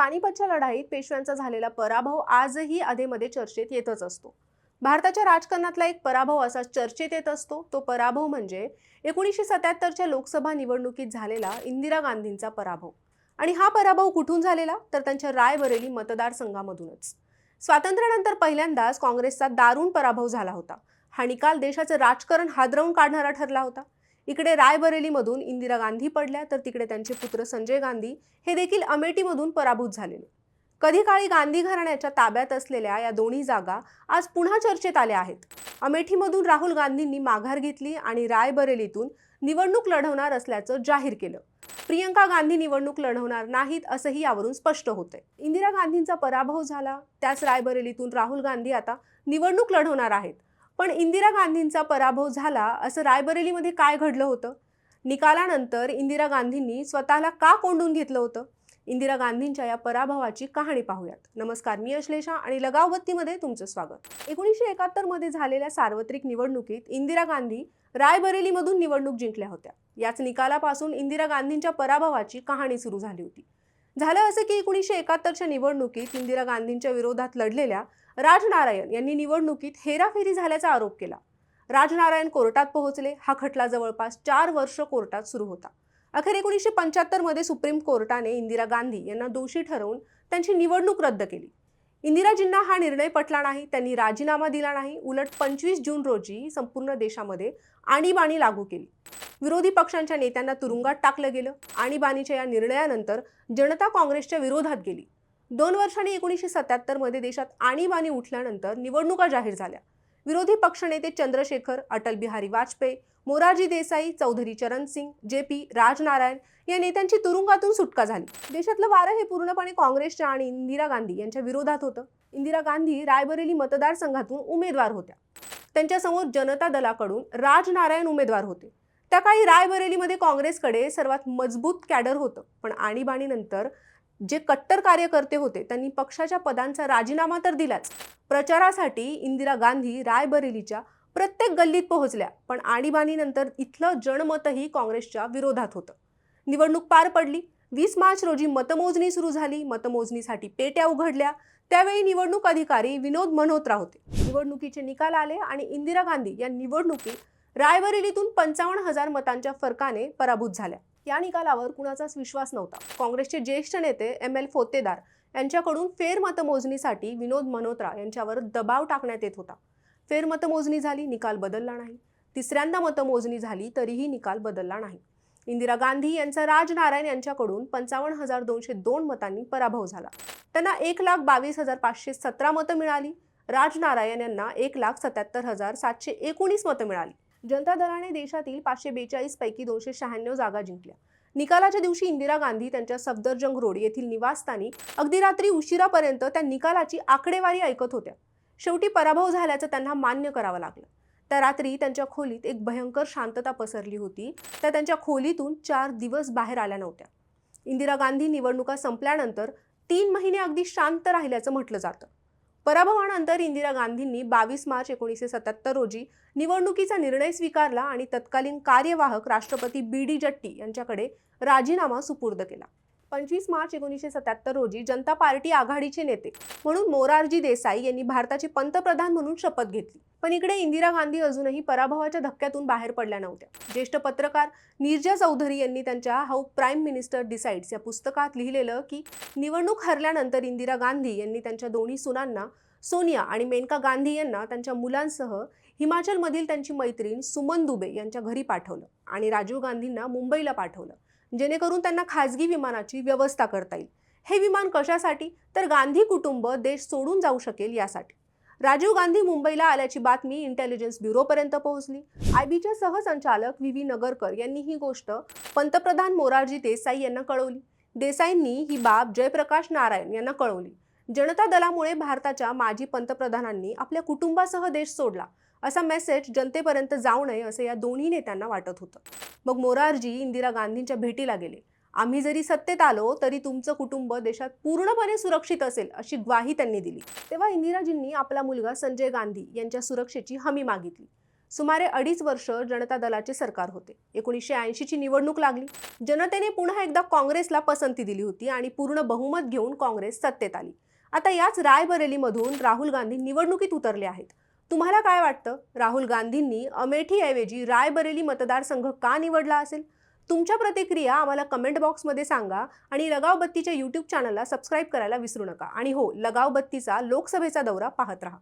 पानिपतच्या लढाईत पेशव्यांचा झालेला पराभव आजही अधेमध्ये चर्चेत येतच असतो. भारताच्या राजकारणातला एक पराभव असा चर्चेत येत असतो. तो पराभव म्हणजे एकोणीसशे सत्याहत्तरच्या लोकसभा निवडणुकीत झालेला इंदिरा गांधींचा पराभव. आणि हा पराभव कुठून झालेला? तर त्यांच्या रायबरेली मतदारसंघामधूनच. स्वातंत्र्यानंतर पहिल्यांदाच काँग्रेसचा दारुण पराभव झाला होता. हा निकाल देशाचं राजकारण हादरवून काढणारा ठरला होता. इकडे रायबरेलीमधून इंदिरा गांधी पडल्या तर तिकडे त्यांचे पुत्र संजय गांधी हे देखील अमेठीमधून पराभूत झालेले. कधी काळी गांधी घराण्याच्या ताब्यात असलेल्या या दोन्ही जागा आज पुन्हा चर्चेत आल्या आहेत. अमेठीमधून राहुल गांधींनी माघार घेतली आणि रायबरेलीतून निवडणूक लढवणार असल्याचं जाहीर केलं. प्रियंका गांधी निवडणूक लढवणार नाहीत असंही यावरून स्पष्ट होते इंदिरा गांधींचा पराभव झाला त्याच रायबरेलीतून राहुल गांधी आता निवडणूक लढवणार आहेत. पण इंदिरा गांधींचा पराभव झाला असं रायबरेलीमध्ये काय घडलं होतं? निकालानंतर इंदिरा गांधींनी स्वतःला का कोंडून घेतलं होतं? इंदिरा गांधींच्या या पराभवाची कहाणी पाहूयात. नमस्कार मी अश्लेषा आणि लगावबत्तीमध्ये तुमचं स्वागत. एकोणीसशे एकाहत्तरमध्ये झालेल्या सार्वत्रिक निवडणुकीत इंदिरा गांधी रायबरेलीमधून निवडणूक जिंकल्या होत्या. याच निकालापासून इंदिरा गांधींच्या पराभवाची कहाणी सुरू झाली होती. झालं असं की एकोणीसशे एकाहत्तरच्या निवडणुकीत इंदिरा गांधींच्या विरोधात लढलेल्या राजनारायण यांनी निवडणुकीत हेराफेरी झाल्याचा आरोप केला. राजनारायण कोर्टात पोहोचले. हा खटला जवळपास चार वर्ष कोर्टात सुरू होता. अखेर एकोणीसशे पंच्याहत्तरमध्ये सुप्रीम कोर्टाने इंदिरा गांधी यांना दोषी ठरवून त्यांची निवडणूक रद्द केली. इंदिराजींना हा निर्णय पटला नाही त्यांनी राजीनामा दिला नाही उलट पंचवीस जून रोजी संपूर्ण देशामध्ये आणीबाणी लागू केली. विरोधी पक्षांच्या नेत्यांना तुरुंगात टाकलं गेलं. आणीबाणीच्या या निर्णयानंतर जनता काँग्रेसच्या विरोधात गेली. दोन वर्षांनी एकोणीसशे सत्याहत्तरमध्ये देशात आणीबाणी उठल्यानंतर निवडणुका जाहीर झाल्या. विरोधी पक्षनेते चंद्रशेखर अटल बिहारी वाजपेयी मोरारजी देसाई चौधरी चरण सिंग जे पी राजनारायण या नेत्यांची तुरुंगातून सुटका झाली. देशातलं वारं हे पूर्णपणे काँग्रेसच्या आणि इंदिरा गांधी यांच्या विरोधात होतं. इंदिरा गांधी रायबरेली मतदारसंघातून उमेदवार होत्या. त्यांच्यासमोर जनता दलाकडून राजनारायण उमेदवार होते. त्या काळी रायबरेलीमध्ये काँग्रेसकडे सर्वात मजबूत कॅडर होतं. पण आणीबाणीनंतर जे कट्टर कार्यकर्ते होते त्यांनी पक्षाच्या पदांचा राजीनामा तर दिलाच. प्रचारासाठी इंदिरा गांधी रायबरेलीच्या प्रत्येक गल्लीत पोहोचल्या पण आणीबाणीनंतर इथलं जनमतही काँग्रेसच्या विरोधात होतं. निवडणूक पार पडली. वीस मार्च रोजी मतमोजणी सुरू झाली. मतमोजणीसाठी पेट्या उघडल्या. त्यावेळी निवडणूक अधिकारी विनोद मल्होत्रा होते. निवडणुकीचे निकाल आले आणि इंदिरा गांधी या निवडणुकीत रायबरेलीतून पंचावन्न हजार मतांच्या फरकाने पराभूत झाल्या. या निकालावर कुणाचाच विश्वास नव्हता. काँग्रेसचे ज्येष्ठ नेते एम एल फोतेदार यांच्याकडून फेरमतमोजणीसाठी विनोद मल्होत्रा यांच्यावर दबाव टाकण्यात येत होता. फेरमतमोजणी झाली निकाल बदलला नाही. तिसऱ्यांदा मतमोजणी झाली तरीही निकाल बदलला नाही. इंदिरा गांधी यांचा राजनारायण यांच्याकडून पंचावन्न हजार दोनशे दोन मतांनी पराभव झाला. त्यांना एक लाख बावीस हजार पाचशे सतरा मतं मिळाली. राजनारायण यांना एक लाख सत्याहत्तर हजार सातशे एकोणीस मतं मिळाली. जनता दलाने देशातील पाचशे बेचाळीस पैकी दोनशे शहाण्णव जागा जिंकल्या. निकालाच्या दिवशी इंदिरा गांधी त्यांच्या सफदरजंग रोड येथील निवासस्थानी अगदी रात्री उशिरापर्यंत त्या निकालाची आकडेवारी ऐकत होत्या. शेवटी पराभव झाल्याचं त्यांना मान्य करावं लागलं. त्या रात्री त्यांच्या खोलीत एक भयंकर शांतता पसरली होती. त्या त्यांच्या खोलीतून चार दिवस बाहेर आल्या नव्हत्या. इंदिरा गांधी निवडणुका संपल्यानंतर तीन महिने अगदी शांत राहिल्याचं म्हटलं जातं. पराभवानंतर इंदिरा गांधींनी बावीस मार्च एकोणीसशे सत्याहत्तर रोजी निवडणुकीचा निर्णय स्वीकारला आणि तत्कालीन कार्यवाहक राष्ट्रपती बी डी जट्टी यांच्याकडे राजीनामा सुपूर्द केला. पंचवीस मार्च एकोणीसशे सत्याहत्तर रोजी जनता पार्टी आघाडीचे नेते म्हणून मोरारजी देसाई यांनी भारताचे पंतप्रधान म्हणून शपथ घेतली. पण इकडे इंदिरा गांधी अजूनही पराभवाच्या धक्क्यातून बाहेर पडल्या नव्हत्या. ज्येष्ठ पत्रकार नीरजा चौधरी यांनी त्यांच्या हाऊ प्राईम मिनिस्टर डिसाईड्स या पुस्तकात लिहिलेलं की निवडणूक हरल्यानंतर इंदिरा गांधी यांनी त्यांच्या दोन्ही सुनांना सोनिया आणि मेनका गांधी यांना त्यांच्या मुलांसह हिमाचलमधील त्यांची मैत्रीण सुमन दुबे यांच्या घरी पाठवलं आणि राजीव गांधींना मुंबईला पाठवलं. जेणेकरून त्यांना खाजगी विमानाची व्यवस्था करता येईल. हे विमान कशासाठी? तर गांधी कुटुंब देश सोडून जाऊ शकेल यासाठी. राजीव गांधी मुंबईला आल्याची बातमी इंटेलिजन्स ब्युरोपर्यंत पोहोचली. आयबीचे सहसंचालक व्ही व्ही नगरकर यांनी ही गोष्ट पंतप्रधान मोरारजी देसाई यांना कळवली. देसाईंनी ही बाब जयप्रकाश नारायण यांना कळवली. जनता दलामुळे भारताच्या माजी पंतप्रधानांनी आपल्या कुटुंबासह देश सोडला असा मेसेज जनतेपर्यंत जाऊ नये असं या दोन्ही नेत्यांना वाटत होतं. मग मोरारजी इंदिरा गांधींच्या भेटीला गेले. आम्ही जरी सत्तेत आलो तरी तुमचं कुटुंब देशात पूर्णपणे सुरक्षित असेल अशी ग्वाही त्यांनी दिली. तेव्हा इंदिराजींनी आपला मुलगा संजय गांधी यांच्या सुरक्षेची हमी मागितली. सुमारे अडीच वर्ष जनता दलाचे सरकार होते. एकोणीसशे ऐंशीची निवडणूक लागली. जनतेने पुन्हा एकदा काँग्रेसला पसंती दिली होती आणि पूर्ण बहुमत घेऊन काँग्रेस सत्तेत आली. आता याच रायबरेलीमधून राहुल गांधी निवडणुकीत उतरले आहेत. तुम्हाला काय वाटतं? राहुल गांधींनी अमेठीऐवजी रायबरेली मतदारसंघ का निवडला असेल? तुमच्या प्रतिक्रिया आम्हाला कमेंट बॉक्समध्ये सांगा आणि लगाव बत्तीच्या यूट्यूब चॅनलला सबस्क्राईब करायला विसरू नका. आणि हो लगाव बत्तीचा लोकसभेचा दौरा पाहत राहा.